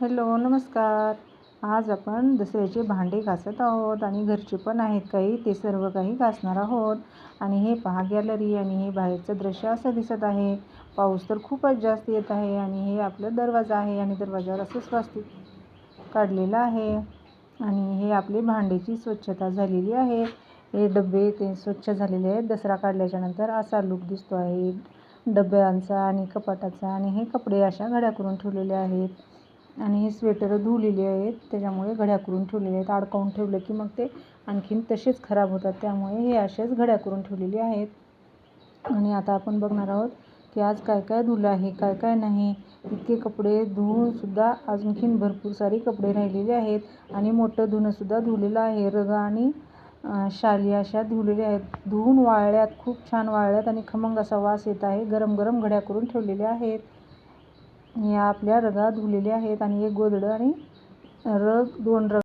Hello नमस्कार. आज आपण दसऱ्याचे भांडे घासत आहोत आणि घरचे पण आहेत काही ते सर्व काही घासणार आहोत. आणि हे पहा गॅलरी आणि हे बाहेरचं दृश्य असं दिसत आहे. पाऊस तर खूपच जास्त येत आहे आणि हे आपलं दरवाजा आहे आणि दरवाजावर असं स्वास्तिक काढलेलं आहे. आणि हे आपली भांडीची स्वच्छता झालेली आहे. हे डबे ते स्वच्छ झालेले आहेत. दसरा काढल्याच्या नंतर असा लूक दिसतो आहे. डब्यांचा आणि कपाटाचा आणि हे कपडे अशा घड्या करून ठेवलेले आहेत. आणि हे स्वेटर धुवलेले आहेत त्याच्यामुळे घड्या करून ठेवलेले आहेत अडकावून ठेवलं की मग ते आणखीन तसेच खराब होतात. त्यामुळे हे असेच घड्या करून ठेवलेले आहेत. आणि आता आपण बघणार आहोत की आज काय काय धुलं आहे काय काय नाही. इतके कपडे धुवूनसुद्धा आणखीन भरपूर सारे कपडे राहिलेले आहेत आणि मोठं धुणंसुद्धा धुलेलं आहे. रग आणि शाली अशा धुवलेल्या आहेत. धुवून वाळल्यात खूप छान वाळल्यात आणि खमंग असा वास येत आहे. गरम गरम घड्या करून ठेवलेल्या आहेत. या आपल्या रगा धुलेल्या आहेत आणि एक गोधडं आणि रग दोन रग.